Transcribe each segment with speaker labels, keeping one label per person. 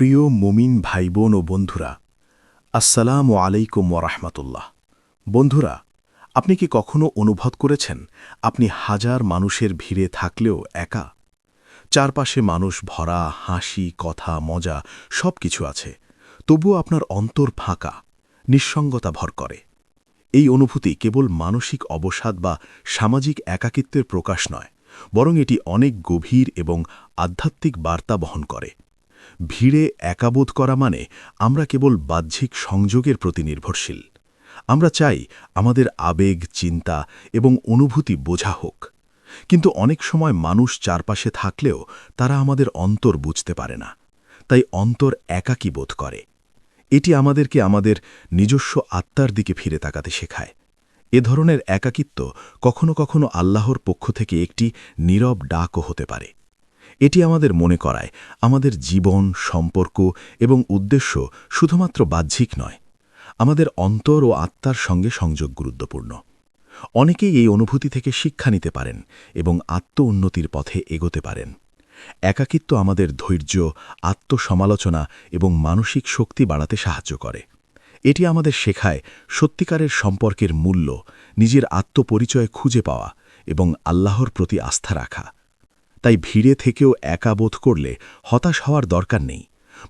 Speaker 1: প্রিয় মুমিন ভাই বোন ও বন্ধুরা, আসসালাম আলাইকুম ওরহমতুল্লাহ বন্ধুরা, আপনি কি কখনো অনুভব করেছেন আপনি হাজার মানুষের ভিড়ে থাকলেও একা? চারপাশে মানুষ ভরা, হাসি, কথা, মজা সব কিছু আছে, তবুও আপনার অন্তর ফাঁকা, নিঃসঙ্গতা ভর করে। এই অনুভূতি কেবল মানসিক অবসাদ বা সামাজিক একাকিত্বের প্রকাশ নয়, বরং এটি অনেক গভীর এবং আধ্যাত্মিক বার্তা বহন করে। ভিড়ে একাবোধ করা মানে আমরা কেবল বাহ্যিক সংযোগের প্রতি নির্ভরশীল। আমরা চাই আমাদের আবেগ, চিন্তা এবং অনুভূতি বোঝা হোক। কিন্তু অনেক সময় মানুষ চারপাশে থাকলেও তারা আমাদের অন্তর বুঝতে পারে না। তাই অন্তর একাকী বোধ করে। এটি আমাদেরকে আমাদের নিজস্ব আত্মার দিকে ফিরে তাকাতে শেখায়। এ ধরনের একাকিত্ব কখনো কখনো আল্লাহর পক্ষ থেকে একটি নীরব ডাকও হতে পারে। এটি আমাদের মনে করায়, আমাদের জীবন, সম্পর্ক এবং উদ্দেশ্য শুধুমাত্র বাহ্যিক নয়, আমাদের অন্তর ও আত্মার সঙ্গে সংযোগ গুরুত্বপূর্ণ। অনেকেই এই অনুভূতি থেকে শিক্ষা নিতে পারেন এবং আত্ম উন্নতির পথে এগোতে পারেন। একাকিত্ব আমাদের ধৈর্য, আত্মসমালোচনা এবং মানসিক শক্তি বাড়াতে সাহায্য করে। এটি আমাদের শেখায় সত্যিকারের সম্পর্কের মূল্য, নিজের আত্মপরিচয় খুঁজে পাওয়া এবং আল্লাহর প্রতি আস্থা রাখা। তাই ভিড়ে থেকেও একা বোধ করলে হতাশ হওয়ার দরকার নেই।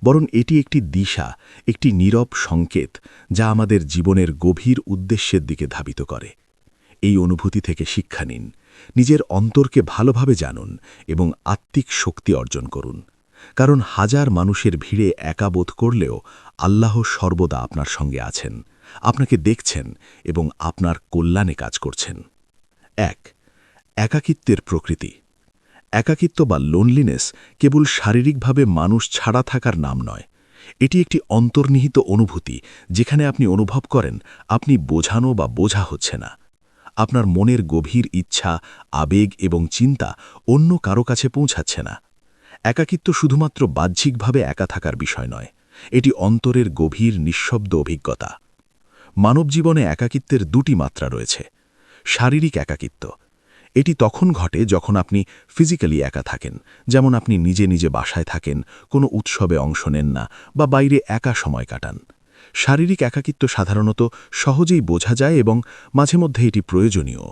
Speaker 1: বরং এটি একটি দিশা, একটি নীরব সংকেত যা আমাদের জীবনের গভীর উদ্দেশ্যের দিকে ধাবিত করে। এই অনুভূতি থেকে শিক্ষা নিন, নিজের অন্তরকে ভালোভাবে জানুন এবং আত্মিক শক্তি অর্জন করুন। কারণ হাজার মানুষের ভিড়ে একা বোধ করলেও আল্লাহ সর্বদা আপনার সঙ্গে আছেন, আপনাকে দেখছেন এবং আপনার কল্যাণে কাজ করছেন। এক, একাকিত্বের প্রকৃতি। একাকিত্ব বা লোনলিনেস কেবল শারীরিকভাবে মানুষ ছাড়া থাকার নাম নয়। এটি একটি অন্তর্নিহিত অনুভূতি, যেখানে আপনি অনুভব করেন, আপনি বোঝানো বা বোঝা হচ্ছে না। আপনার মনের গভীর ইচ্ছা, আবেগ এবং চিন্তা অন্য কারও কাছে পৌঁছাচ্ছে না। একাকিত্ব শুধুমাত্র বাহ্যিকভাবে একা থাকার বিষয় নয়, এটি অন্তরের গভীর নিঃশব্দ অভিজ্ঞতা। মানব জীবনে একাকিত্বের দুটি মাত্রা রয়েছে, শারীরিক একাকিত্ব এটি তখন ঘটে যখন আপনি ফিজিক্যালি একা থাকেন। যেমন আপনি নিজে নিজে বাসায় থাকেন, কোনো উৎসবে অংশ নেন না, বা বাইরে একা সময় কাটান। শারীরিক একাকিত্ব সাধারণত সহজেই বোঝা যায় এবং মাঝে মধ্যে এটি প্রয়োজনীয়।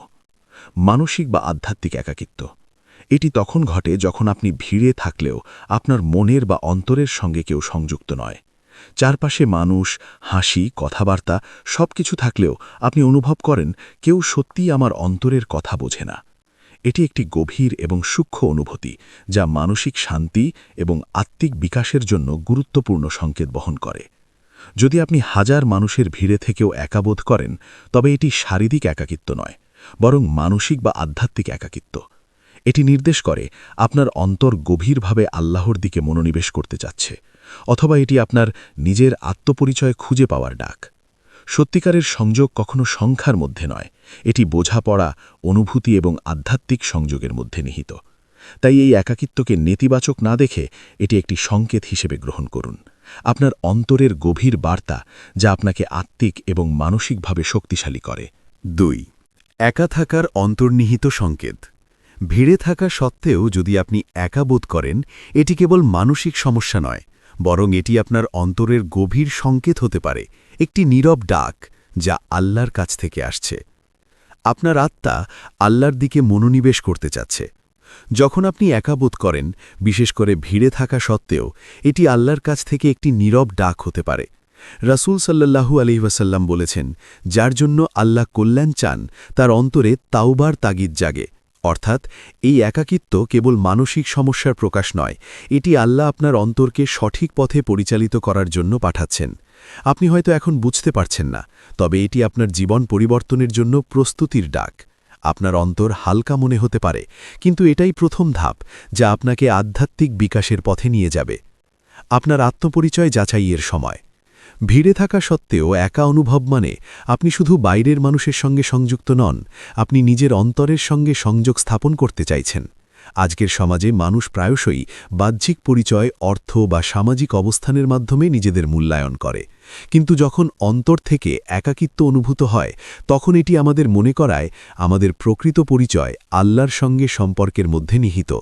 Speaker 1: মানসিক বা আধ্যাত্মিক একাকিত্ব। এটি তখন ঘটে যখন আপনি ভিড়ে থাকলেও আপনার মনের বা অন্তরের সঙ্গে কেউ সংযুক্ত নয়। চারপাশে মানুষ, হাসি, কথাবার্তা সব কিছু থাকলেও আপনি অনুভব করেন কেউ সত্যিই আমার অন্তরের কথা বোঝে না। এটি একটি গভীর এবং সূক্ষ্ম অনুভূতি, যা মানসিক শান্তি এবং আত্মিক বিকাশের জন্য গুরুত্বপূর্ণ সংকেত বহন করে। যদি আপনি হাজার মানুষের ভিড়ে থেকেও একাবোধ করেন, তবে এটি শারীরিক একাকিত্ব নয়, বরং মানসিক বা আধ্যাত্মিক একাকিত্ব। এটি নির্দেশ করে আপনার অন্তর গভীরভাবে আল্লাহর দিকে মনোনিবেশ করতে চাচ্ছে। অথবা এটি আপনার নিজের আত্মপরিচয় খুঁজে পাওয়ার ডাক। সত্যিকারের সংযোগ কখনো সংখ্যার মধ্যে নয়, এটি বোঝাপড়া, অনুভূতি এবং আধ্যাত্মিক সংযোগের মধ্যে নিহিত। তাই এই একাকিত্বকে নেতিবাচক না দেখে এটি একটি সংকেত হিসেবে গ্রহণ করুন। আপনার অন্তরের গভীর বার্তা যা আপনাকে আত্মিক এবং মানসিকভাবে শক্তিশালী করে।
Speaker 2: দুই, একা থাকার অন্তর্নিহিত সংকেত। ভিড়ে থাকা সত্ত্বেও যদি আপনি একা বোধ করেন, এটি কেবল মানসিক সমস্যা নয় বরং এটি আপনার অন্তরের গভীর সংকেত হতে পারে, একটি নীরব ডাক যা আল্লাহর কাছ থেকে আসছে। আপনার আত্মা আল্লাহর দিকে মনোনিবেশ করতে চাচ্ছে। যখন আপনি একাবোধ করেন, বিশেষ করে ভিড়ে থাকা সত্ত্বেও, এটি আল্লাহর কাছ থেকে একটি নীরব ডাক হতে পারে। রাসুল সাল্লাল্লাহু আলহিহাসাল্লাম বলেছেন, যার জন্য আল্লাহ কল্যাণ চান, তার অন্তরে তাওবার তাগিদ জাগে। অর্থাৎ, এই একাকিত্ব কেবল মানসিক সমস্যার প্রকাশ নয়, এটি আল্লাহ আপনার অন্তরকে সঠিক পথে পরিচালিত করার জন্য পাঠাচ্ছেন। আপনি হয়তো এখন বুঝতে পারছেন না, তবে এটি আপনার জীবন পরিবর্তনের জন্য প্রস্তুতির ডাক। আপনার অন্তর হালকা মনে হতে পারে, কিন্তু এটাই প্রথম ধাপ, যা আপনাকে আধ্যাত্মিক বিকাশের পথে নিয়ে যাবে। আপনার আত্মপরিচয় যাচাইয়ের সময়। ভিড়ে থাকা সত্ত্বেও একা অনুভব মানে আপনি শুধু বাইরের মানুষের সঙ্গে সংযুক্ত নন, আপনি নিজের অন্তরের সঙ্গে সংযোগ স্থাপন করতে চাইছেন। আজকের সমাজে মানুষ প্রায়শই বাহ্যিক পরিচয়, অর্থ বা সামাজিক অবস্থানের মাধ্যমে নিজেদের মূল্যায়ন করে। কিন্তু যখন অন্তর থেকে একাকিত্ব অনুভূত হয়, তখন এটি আমাদের মনে করায় আমাদের প্রকৃত পরিচয় আল্লাহর সঙ্গে সম্পর্কের মধ্যে নিহিত।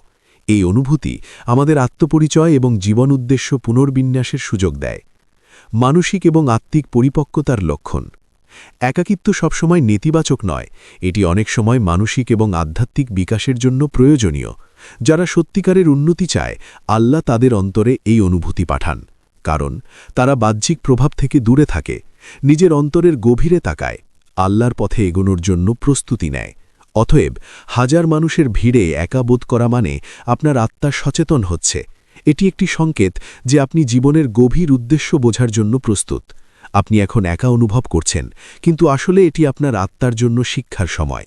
Speaker 2: এই অনুভূতি আমাদের আত্মপরিচয় এবং জীবন উদ্দেশ্য পুনর্বিন্যাসের সুযোগ দেয়। মানসিক এবং আত্মিক পরিপক্কতার লক্ষণ। একাকিত্ব সবসময় নেতিবাচক নয়, এটি অনেক সময় মানসিক এবং আধ্যাত্মিক বিকাশের জন্য প্রয়োজনীয়। যারা সত্যিকারের উন্নতি চায়, আল্লাহ তাদের অন্তরে এই অনুভূতি পাঠান। কারণ, তারা বাহ্যিক প্রভাব থেকে দূরে থাকে, নিজের অন্তরের গভীরে তাকায়, আল্লাহর পথে এগোনোর জন্য প্রস্তুতি নেয়। অতএব, হাজার মানুষের ভিড়ে একা বোধ করা মানে আপনার আত্মা সচেতন হচ্ছে এটি একটি সংকেত যে আপনি জীবনের গভীর উদ্দেশ্য বোঝার জন্য প্রস্তুত। আপনি এখন একা অনুভব করছেন, কিন্তু আসলে এটি আপনার আত্মার জন্য শিক্ষার সময়।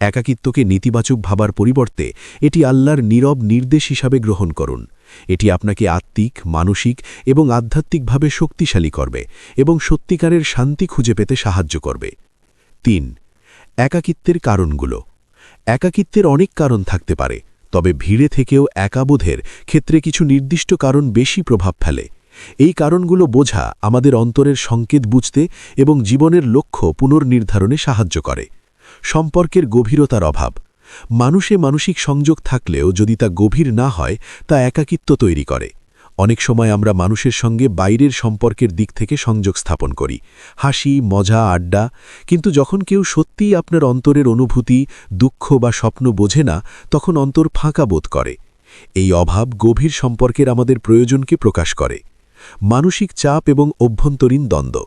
Speaker 2: একাকিত্বকে নেতিবাচক ভাবার পরিবর্তে এটি আল্লাহর নীরব নির্দেশ হিসাবে গ্রহণ করুন। এটি আপনাকে আত্মিক, মানসিক এবং আধ্যাত্মিকভাবে শক্তিশালী করবে এবং সত্যিকারের শান্তি খুঁজে পেতে সাহায্য করবে। তিন, একাকিত্বের কারণগুলো। একাকিত্বের অনেক কারণ থাকতে পারে। তবে ভিড়ে থেকেও একাবোধের ক্ষেত্রে কিছু নির্দিষ্ট কারণ বেশি প্রভাব ফেলে। এই কারণগুলো বোঝা আমাদের অন্তরের সংকেত বুঝতে এবং জীবনের লক্ষ্য পুনর্নির্ধারণে সাহায্য করে। সম্পর্কের গভীরতার অভাব। মানুষে মানসিক সংযোগ থাকলেও যদি তা গভীর না হয়, তা একাকিত্ব তৈরি করে। অনেক সময় আমরা মানুষের সঙ্গে বাইরের সম্পর্কের দিক থেকে সংযোগ স্থাপন করি। হাসি, মজা, আড্ডা। কিন্তু যখন কেউ সত্যিই আপনার অন্তরের অনুভূতি, দুঃখ বা স্বপ্ন বোঝে না, তখন অন্তর ফাঁকা বোধ করে। এই অভাব গভীর সম্পর্কের আমাদের প্রয়োজনকে প্রকাশ করে। মানসিক চাপ এবং অভ্যন্তরীণ দ্বন্দ্ব।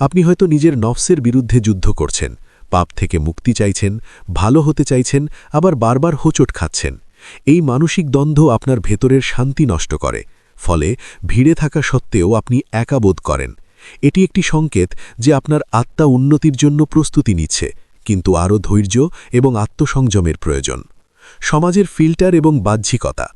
Speaker 2: আপনি হয়তো নিজের নফসের বিরুদ্ধে যুদ্ধ করছেন, পাপ থেকে মুক্তি চাইছেন, ভালো হতে চাইছেন, আবার বারবার হোঁচট খাচ্ছেন। এই মানসিক দ্বন্দ্ব আপনার ভেতরের শান্তি নষ্ট করে। ফলে ভিড়ে থাকা সত্ত্বেও আপনি একা বোধ করেন। এটি একটি সংকেত যে আপনার আত্মা উন্নতির জন্য প্রস্তুতি নিচ্ছে, কিন্তু আরও ধৈর্য এবং আত্মসংযমের প্রয়োজন। সমাজের ফিল্টার এবং বাহ্যিকতা।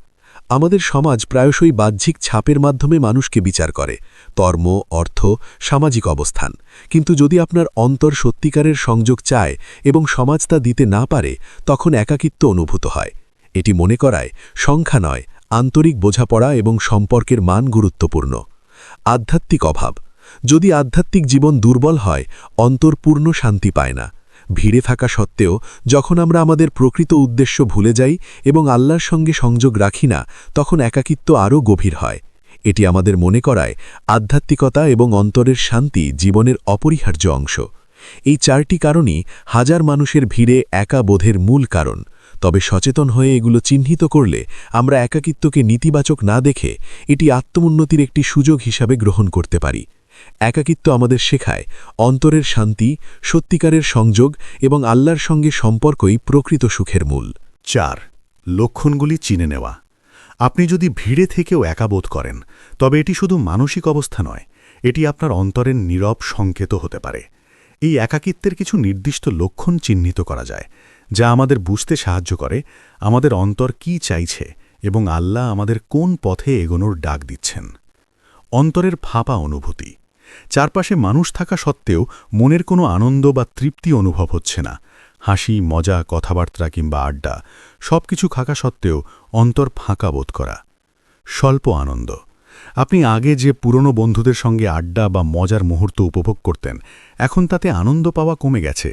Speaker 2: আমাদের সমাজ প্রায়শই বাহ্যিক ছাপের মাধ্যমে মানুষকে বিচার করে, তর্ম, অর্থ, সামাজিক অবস্থান। কিন্তু যদি আপনার অন্তর সত্যিকারের সংযোগ চায় এবং সমাজ তা দিতে না পারে, তখন একাকিত্ব অনুভূত হয়। এটি মনে করায়, সংখ্যা নয় আন্তরিক বোঝাপড়া এবং সম্পর্কের মান গুরুত্বপূর্ণ। আধ্যাত্মিক অভাব। যদি আধ্যাত্মিক জীবন দুর্বল হয় অন্তর পূর্ণ শান্তি পায় না। ভিড়ে থাকা সত্ত্বেও, যখন আমরা আমাদের প্রকৃত উদ্দেশ্য ভুলে যাই এবং আল্লাহর সঙ্গে সংযোগ রাখি না, তখন একাকিত্ব আরও গভীর হয়। এটি আমাদের মনে করায় আধ্যাত্মিকতা এবং অন্তরের শান্তি জীবনের অপরিহার্য অংশ। এই চারটি কারণই হাজার মানুষের ভিড়ে একা বোধের মূল কারণ। তবে সচেতন হয়ে এগুলো চিহ্নিত করলে আমরা একাকিত্বকে নেতিবাচক না দেখে এটি আত্মোন্নতির একটি সুযোগ হিসাবে গ্রহণ করতে পারি। একাকিত্ব আমাদের শেখায় অন্তরের শান্তি, সত্যিকারের সংযোগ এবং আল্লাহর সঙ্গে সম্পর্কই প্রকৃত সুখের মূল।
Speaker 3: চার, লক্ষণগুলি চিনে নেওয়া। আপনি যদি ভিড়ে থেকেও একাবোধ করেন, তবে এটি শুধু মানসিক অবস্থা নয়, এটি আপনার অন্তরের নীরব সংকেত হতে পারে। এই একাকিত্বের কিছু নির্দিষ্ট লক্ষণ চিহ্নিত করা যায় যা আমাদের বুঝতে সাহায্য করে, আমাদের অন্তর কি চাইছে এবং আল্লাহ আমাদের কোন পথে এগোনোর ডাক দিচ্ছেন। অন্তরের ফাঁপা অনুভূতি, চারপাশে মানুষ থাকা সত্ত্বেও মনের কোনো আনন্দ বা তৃপ্তি অনুভব হচ্ছে না। হাসি, মজা, কথাবার্তা কিংবা আড্ডা সব কিছু খাকা সত্ত্বেও অন্তর ফাঁকা বোধ করা। স্বল্প আনন্দ, আপনি আগে যে পুরনো বন্ধুদের সঙ্গে আড্ডা বা মজার মুহূর্ত উপভোগ করতেন, এখন তাতে আনন্দ পাওয়া কমে গেছে।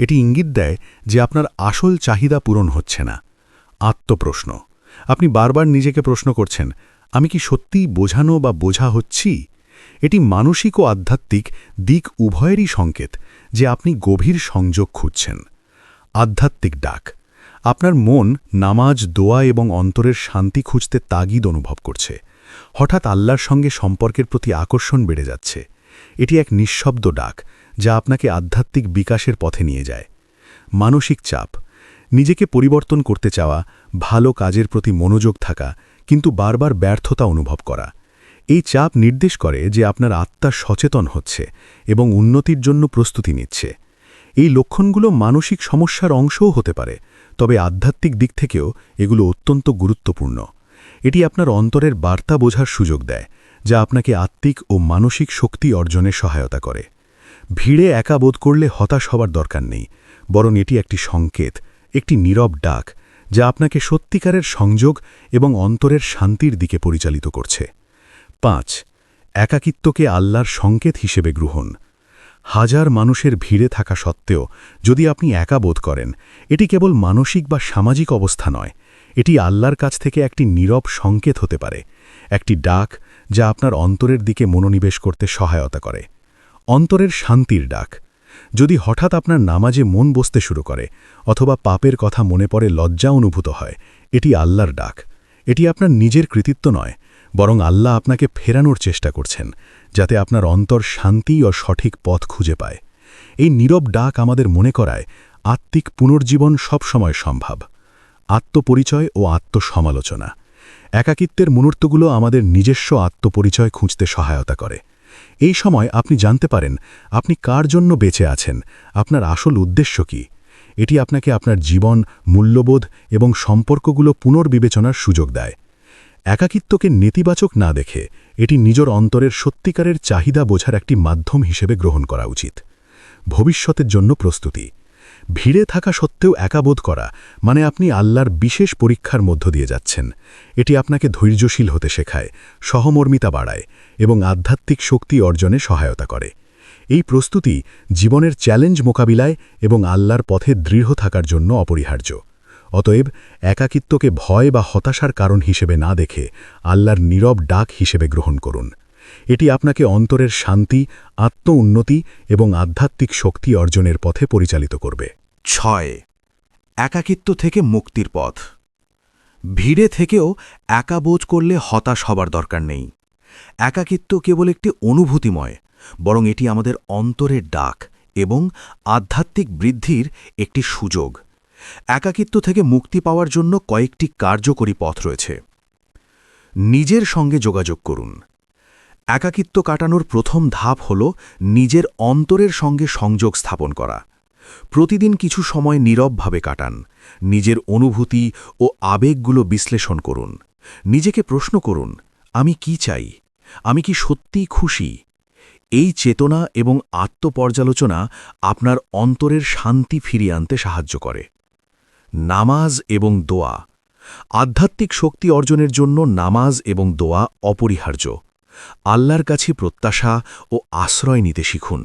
Speaker 3: এটি ইঙ্গিত দেয় যে আপনার আসল চাহিদা পূরণ হচ্ছে না। আত্মপ্রশ্ন। আপনি বারবার নিজেকে প্রশ্ন করছেন, আমি কি সত্যিই বোঝানো বা বোঝা হচ্ছি? এটি মানসিক ও আধ্যাত্মিক দিক উভয়েরই সংকেত যে আপনি গভীর সংযোগ খুঁজছেন। আধ্যাত্মিক ডাক। আপনার মন নামাজ, দোয়া এবং অন্তরের শান্তি খুঁজতে তাগিদ অনুভব করছে। হঠাৎ আল্লাহর সঙ্গে সম্পর্কের প্রতি আকর্ষণ বেড়ে যাচ্ছে। এটি এক নিঃশব্দ ডাক যা আপনাকে আধ্যাত্মিক বিকাশের পথে নিয়ে যায়। মানসিক চাপ, নিজেকে পরিবর্তন করতে চাওয়া, ভালো কাজের প্রতি মনোযোগ থাকা, কিন্তু বারবার ব্যর্থতা অনুভব করা। এই চাপ নির্দেশ করে যে আপনার আত্মা সচেতন হচ্ছে এবং উন্নতির জন্য প্রস্তুতি নিচ্ছে। এই লক্ষণগুলো মানসিক সমস্যার অংশও হতে পারে, তবে আধ্যাত্মিক দিক থেকেও এগুলো অত্যন্ত গুরুত্বপূর্ণ। এটি আপনার অন্তরের বার্তা বোঝার সুযোগ দেয়। যা আপনাকে আত্মিক ও মানসিক শক্তি অর্জনে সহায়তা করে। ভিড়ে একা বোধ করলে হতাশ হবার দরকার নেই, বরং এটি একটি সংকেত, একটি নীরব ডাক, যা আপনাকে সত্যিকারের সংযোগ এবং অন্তরের শান্তির দিকে পরিচালিত করছে। পাঁচ, একাকিত্বকে আল্লাহর সংকেত হিসেবে গ্রহণ। হাজার মানুষের ভিড়ে থাকা সত্ত্বেও যদি আপনি একা বোধ করেন, এটি কেবল মানসিক বা সামাজিক অবস্থা নয়, এটি আল্লাহর কাছ থেকে একটি নীরব সংকেত হতে পারে। একটি ডাক যা আপনার অন্তরের দিকে মনোনিবেশ করতে সহায়তা করে। অন্তরের শান্তির ডাক। যদি হঠাৎ আপনার নামাজে মন বসতে শুরু করে, অথবা পাপের কথা মনে পড়ে লজ্জা অনুভূত হয়, এটি আল্লাহর ডাক। এটি আপনার নিজের কৃতিত্ব নয়, বরং আল্লাহ আপনাকে ফেরানোর চেষ্টা করছেন, যাতে আপনার অন্তর শান্তি ও সঠিক পথ খুঁজে পায়। এই নীরব ডাক আমাদের মনে করায়, আত্মিক পুনর্জীবন সবসময় সম্ভব। আত্মপরিচয় ও আত্মসমালোচনা। একাকিত্বের মুহূর্তগুলো আমাদের নিজস্ব আত্মপরিচয় খুঁজতে সহায়তা করে। এই সময় আপনি জানতে পারেন, আপনি কার জন্য বেঁচে আছেন, আপনার আসল উদ্দেশ্য কি? এটি আপনাকে আপনার জীবন, মূল্যবোধ এবং সম্পর্কগুলো পুনর্বিবেচনার সুযোগ দেয়। একাকিত্বকে নেতিবাচক না দেখে, এটি নিজের অন্তরের সত্যিকারের চাহিদা বোঝার একটি মাধ্যম হিসেবে গ্রহণ করা উচিত। ভবিষ্যতের জন্য প্রস্তুতি। ভিড়ে থাকা সত্ত্বেও একাবোধ করা মানে আপনি আল্লাহর বিশেষ পরীক্ষার মধ্য দিয়ে যাচ্ছেন। এটি আপনাকে ধৈর্যশীল হতে শেখায়, সহমর্মিতা বাড়ায় এবং আধ্যাত্মিক শক্তি অর্জনে সহায়তা করে। এই প্রস্তুতি জীবনের চ্যালেঞ্জ মোকাবিলায় এবং আল্লাহর পথে দৃঢ় থাকার জন্য অপরিহার্য। অতএব একাকিত্বকে ভয় বা হতাশার কারণ হিসেবে না দেখে আল্লাহর নীরব ডাক হিসেবে গ্রহণ করুন। এটি আপনাকে অন্তরের শান্তি আত্ম উন্নতি এবং আধ্যাত্মিক শক্তি অর্জনের পথে পরিচালিত করবে।
Speaker 1: ছয়, একাকিত্ব থেকে মুক্তির পথ। ভিড়ে থেকেও একা বোঝ করলে হতাশ হবার দরকার নেই। একাকিত্ব কেবল একটি অনুভূতিময়, বরং এটি আমাদের অন্তরের ডাক এবং আধ্যাত্মিক বৃদ্ধির একটি সুযোগ। একাকিত্ব থেকে মুক্তি পাওয়ার জন্য কয়েকটি কার্যকরী পথ রয়েছে। নিজের সঙ্গে যোগাযোগ করুন। একাকিত্ব কাটানোর প্রথম ধাপ হল নিজের অন্তরের সঙ্গে সংযোগ স্থাপন করা। প্রতিদিন কিছু সময় নীরবভাবে কাটান। নিজের অনুভূতি ও আবেগগুলো বিশ্লেষণ করুন। নিজেকে প্রশ্ন করুন, আমি কি চাই? আমি কি সত্যিই খুশি? এই চেতনা এবং আত্মপর্যালোচনা আপনার অন্তরের শান্তি ফিরিয়ে আনতে সাহায্য করে। নামাজ এবং দোয়া। আধ্যাত্মিক শক্তি অর্জনের জন্য নামাজ এবং দোয়া অপরিহার্য। আল্লাহর কাছে প্রত্যাশা ও আশ্রয় নিতে শিখুন।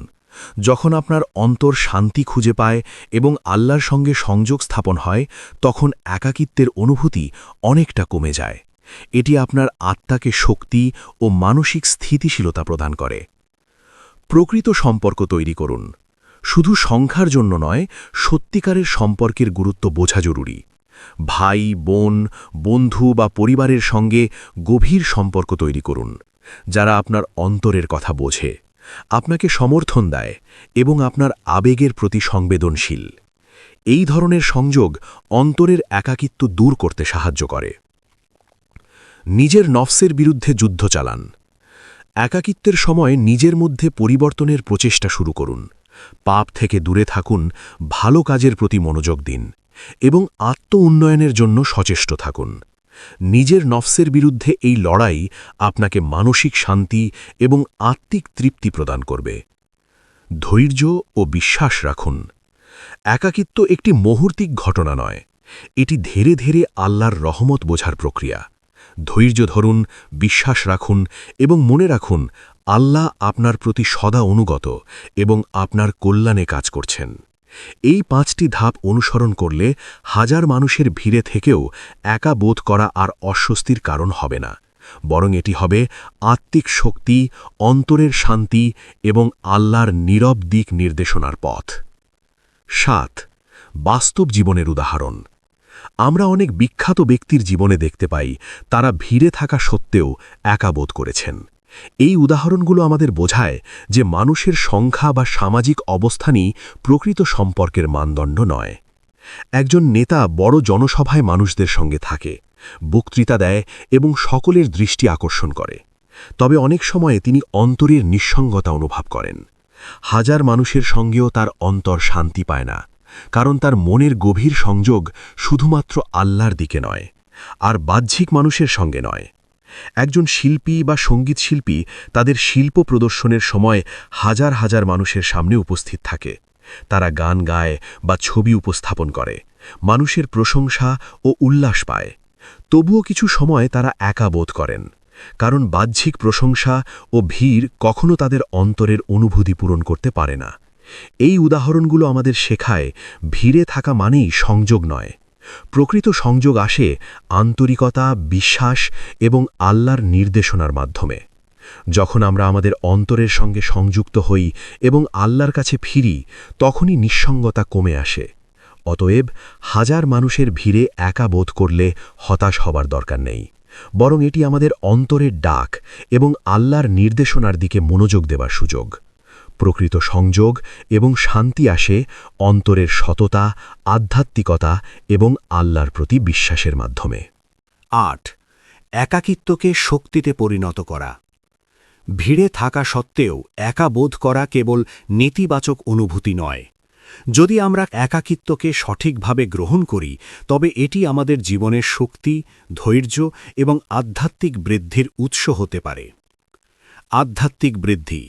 Speaker 1: যখন আপনার অন্তর শান্তি খুঁজে পায় এবং আল্লাহর সঙ্গে সংযোগ স্থাপন হয়, তখন একাকিত্বের অনুভূতি অনেকটা কমে যায়। এটি আপনার আত্মাকে শক্তি ও মানসিক স্থিতিশীলতা প্রদান করে। প্রকৃত সম্পর্ক তৈরি করুন। শুধু সংখ্যার জন্য নয়, সত্যিকারের সম্পর্কের গুরুত্ব বোঝা জরুরি। ভাই, বোন, বন্ধু বা পরিবারের সঙ্গে গভীর সম্পর্ক তৈরি করুন। যারা আপনার অন্তরের কথা বোঝে, আপনাকে সমর্থন দেয় এবং আপনার আবেগের প্রতি সংবেদনশীল। এই ধরনের সংযোগ অন্তরের একাকিত্ব দূর করতে সাহায্য করে। নিজের নফসের বিরুদ্ধে যুদ্ধ চালান। একাকিত্বের সময় নিজের মধ্যে পরিবর্তনের প্রচেষ্টা শুরু করুন। পাপ থেকে দূরে থাকুন, ভালো কাজের প্রতি মনোযোগ দিন এবং আত্ম উন্নয়নের জন্য সচেষ্ট থাকুন। নিজের নফসের বিরুদ্ধে এই লড়াই আপনাকে মানসিক শান্তি এবং আত্মিক তৃপ্তি প্রদান করবে। ধৈর্য ও বিশ্বাস রাখুন। একাকিত্ব একটি মুহূর্তিক ঘটনা নয়। এটি ধীরে ধীরে আল্লাহর রহমত বোঝার প্রক্রিয়া। ধৈর্য ধরুন, বিশ্বাস রাখুন এবং মনে রাখুন, আল্লাহ আপনার প্রতি সদা অনুগত এবং আপনার কল্যাণে কাজ করছেন। এই পাঁচটি ধাপ অনুসরণ করলে হাজার মানুষের ভিড়ে থেকেও একা বোধ করা আর অস্বস্তির কারণ হবে না। বরং এটি হবে আত্মিক শক্তি, অন্তরের শান্তি এবং আল্লাহর নীরব দিক নির্দেশনার পথ। সাত, বাস্তব জীবনের উদাহরণ। আমরা অনেক বিখ্যাত ব্যক্তির জীবনে দেখতে পাই, তারা ভিড়ে থাকা সত্ত্বেও একা বোধ করেছেন। এই উদাহরণগুলো আমাদের বোঝায় যে মানুষের সংখ্যা বা সামাজিক অবস্থানই প্রকৃত সম্পর্কের মানদণ্ড নয়। একজন নেতা বড় জনসভায় মানুষদের সঙ্গে থাকে, বক্তৃতা দেয় এবং সকলের দৃষ্টি আকর্ষণ করে। তবে অনেক সময়ে তিনি অন্তরের নিঃসঙ্গতা অনুভব করেন। হাজার মানুষের সঙ্গেও তার অন্তর শান্তি পায় না, কারণ তার মনের গভীর সংযোগ শুধুমাত্র আল্লাহর দিকে নয়, আর বাহ্যিক মানুষের সঙ্গে নয়। একজন শিল্পী বা সংগীত শিল্পী তাদের শিল্প প্রদর্শনের সময় হাজার হাজার মানুষের সামনে উপস্থিত থাকে। তারা গান গায় বা ছবি উপস্থাপন করে, মানুষের প্রশংসা ও উল্লাস পায়। তবুও কিছু সময় তারা একা বোধ করেন, কারণ বাহ্যিক প্রশংসা ও ভিড় কখনো তাদের অন্তরের অনুভূতি পূরণ করতে পারে না। এই উদাহরণগুলো আমাদের শেখায়, ভিড়ে থাকা মানেই সংযোগ নয়। প্রকৃত সংযোগ আসে আন্তরিকতা, বিশ্বাস এবং আল্লাহর নির্দেশনার মাধ্যমে। যখন আমরা আমাদের অন্তরের সঙ্গে সংযুক্ত হই এবং আল্লাহর কাছে ফিরি, তখনই নিঃসঙ্গতা কমে আসে। অতএব হাজার মানুষের ভিড়ে একা বোধ করলে হতাশ হবার দরকার নেই। বরং এটি আমাদের অন্তরের ডাক এবং আল্লাহর নির্দেশনার দিকে মনোযোগ দেবার সুযোগ। প্রকৃত সংযোগ এবং শান্তি আসে অন্তরের সততা, আধ্যাত্মিকতা এবং আল্লাহর প্রতি বিশ্বাসের মাধ্যমে।
Speaker 2: আট, একাকিত্বকে শক্তিতে পরিণত করা। ভিড়ে থাকা সত্ত্বেও একা বোধ করা কেবল নেতিবাচক অনুভূতি নয়। যদি আমরা একাকিত্বকে সঠিকভাবে গ্রহণ করি, তবে এটি আমাদের জীবনের শক্তি, ধৈর্য এবং আধ্যাত্মিক বৃদ্ধির উৎস হতে পারে। আধ্যাত্মিক বৃদ্ধি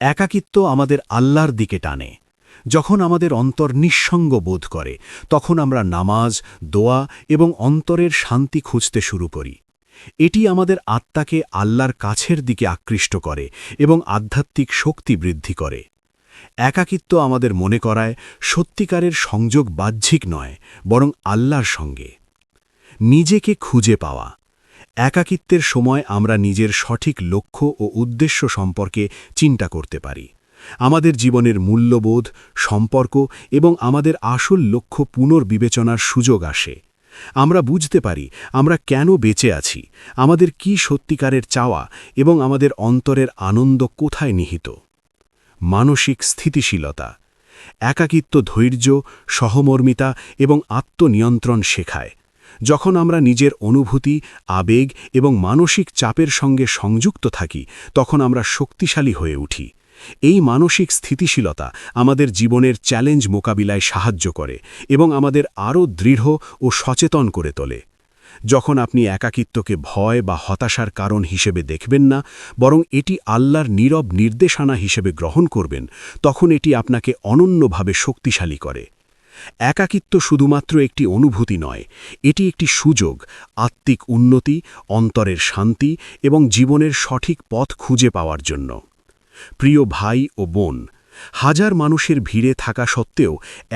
Speaker 2: একাকিত্ব আমাদের আল্লাহর দিকে টানে। যখন আমাদের অন্তর নিঃসঙ্গ বোধ করে, তখন আমরা নামাজ, দোয়া এবং অন্তরের শান্তি খুঁজতে শুরু করি। এটি আমাদের আত্মাকে আল্লাহর কাছের দিকে আকৃষ্ট করে এবং আধ্যাত্মিক শক্তি বৃদ্ধি করে। একাকিত্ব আমাদের মনে করায় সত্যিকারের সংযোগ বাহ্যিক নয়, বরং আল্লাহর সঙ্গে। নিজেকে খুঁজে পাওয়া। একাকিত্বের সময় আমরা নিজের সঠিক লক্ষ্য ও উদ্দেশ্য সম্পর্কে চিন্তা করতে পারি। আমাদের জীবনের মূল্যবোধ, সম্পর্ক এবং আমাদের আসল লক্ষ্য পুনর্বিবেচনার সুযোগ আসে। আমরা বুঝতে পারি আমরা কেন বেঁচে আছি, আমাদের কি সত্যিকারের চাওয়া এবং আমাদের অন্তরের আনন্দ কোথায় নিহিত। মানসিক স্থিতিশীলতা, একাকিত্ব ধৈর্য, সহমর্মিতা এবং আত্মনিয়ন্ত্রণ শেখায়। যখন আমরা নিজের অনুভূতি, আবেগ এবং মানসিক চাপের সঙ্গে সংযুক্ত থাকি, তখন আমরা শক্তিশালী হয়ে উঠি। এই মানসিক স্থিতিশীলতা আমাদের জীবনের চ্যালেঞ্জ মোকাবিলায় সাহায্য করে এবং আমাদের আরও দৃঢ় ও সচেতন করে তোলে। যখন আপনি একাকিত্বকে ভয় বা হতাশার কারণ হিসেবে দেখবেন না, বরং এটি আল্লাহর নীরব নির্দেশনা হিসেবে গ্রহণ করবেন, তখন এটি আপনাকে অনন্যভাবে শক্তিশালী করে। একাকিত্ব শুধুমাত্র একটি অনুভূতি নয়, এটি একটি সুযোগ, আত্মিক উন্নতি, অন্তরের শান্তি এবং জীবনের সঠিক পথ খুঁজে পাওয়ার জন্য। প্রিয় ভাই ও বোন, হাজার মানুষের ভিড়ে থাকা সত্ত্বেও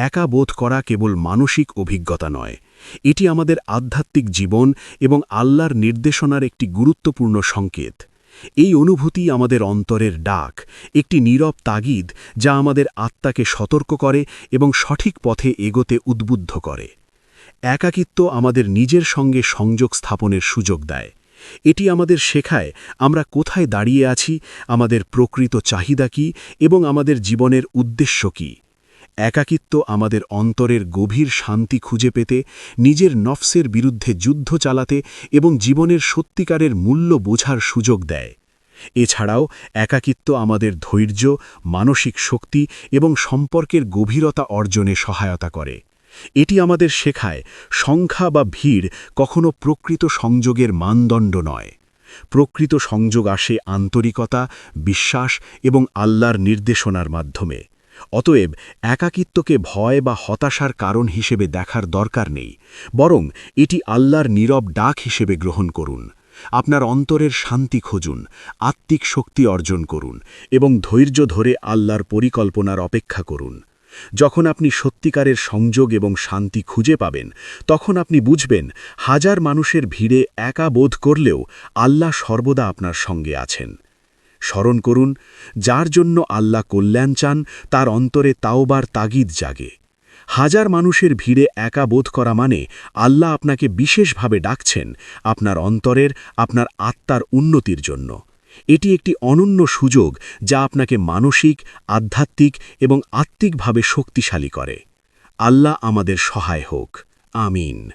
Speaker 2: একা বোধ করা কেবল মানসিক অভিজ্ঞতা নয়। এটি আমাদের আধ্যাত্মিক জীবন এবং আল্লাহর নির্দেশনার একটি গুরুত্বপূর্ণ সংকেত। এই অনুভূতি আমাদের অন্তরের ডাক, একটি নীরব তাগিদ যা আমাদের আত্মাকে সতর্ক করে এবং সঠিক পথে এগোতে উদ্বুদ্ধ করে। একাকিত্ব আমাদের নিজের সঙ্গে সংযোগ স্থাপনের সুযোগ দেয়। এটি আমাদের শেখায় আমরা কোথায় দাঁড়িয়ে আছি, আমাদের প্রকৃত চাহিদা কি এবং আমাদের জীবনের উদ্দেশ্য কী। একাকিত্ব আমাদের অন্তরের গভীর শান্তি খুঁজে পেতে, নিজের নফসের বিরুদ্ধে যুদ্ধ চালাতে এবং জীবনের সত্যিকারের মূল্য বোঝার সুযোগ দেয়। এছাড়াও, একাকিত্ব আমাদের ধৈর্য, মানসিক শক্তি এবং সম্পর্কের গভীরতা অর্জনে সহায়তা করে। এটি আমাদের শেখায়, সংখ্যা বা ভিড় কখনো প্রকৃত সংযোগের মানদণ্ড নয়। প্রকৃত সংযোগ আসে আন্তরিকতা, বিশ্বাস এবং আল্লাহর নির্দেশনার মাধ্যমে। অতএব একাকিত্বকে ভয় বা হতাশার কারণ হিসেবে দেখার দরকার নেই, বরং এটি আল্লাহর নীরব ডাক হিসেবে গ্রহণ করুন। আপনার অন্তরের শান্তি খুঁজুন, আত্মিক শক্তি অর্জন করুন এবং ধৈর্য ধরে আল্লাহর পরিকল্পনার অপেক্ষা করুন। যখন আপনি সত্যিকারের সংযোগ এবং শান্তি খুঁজে পাবেন, তখন আপনি বুঝবেন হাজার মানুষের ভিড়ে একা বোধ করলেও আল্লাহ সর্বদা আপনার সঙ্গে আছেন। স্মরণ করুন, যার জন্য আল্লাহ কল্যাণ চান, তার অন্তরে তাওবার তাগিদ জাগে। হাজার মানুষের ভিড়ে একা বোধ করা মানে আল্লাহ আপনাকে বিশেষভাবে ডাকছেন আপনার অন্তরের, আপনার আত্মার উন্নতির জন্য। এটি একটি অনন্য সুযোগ যা আপনাকে মানসিক, আধ্যাত্মিক এবং আত্মিকভাবে শক্তিশালী করে। আল্লাহ আমাদের সহায় হোক। আমিন।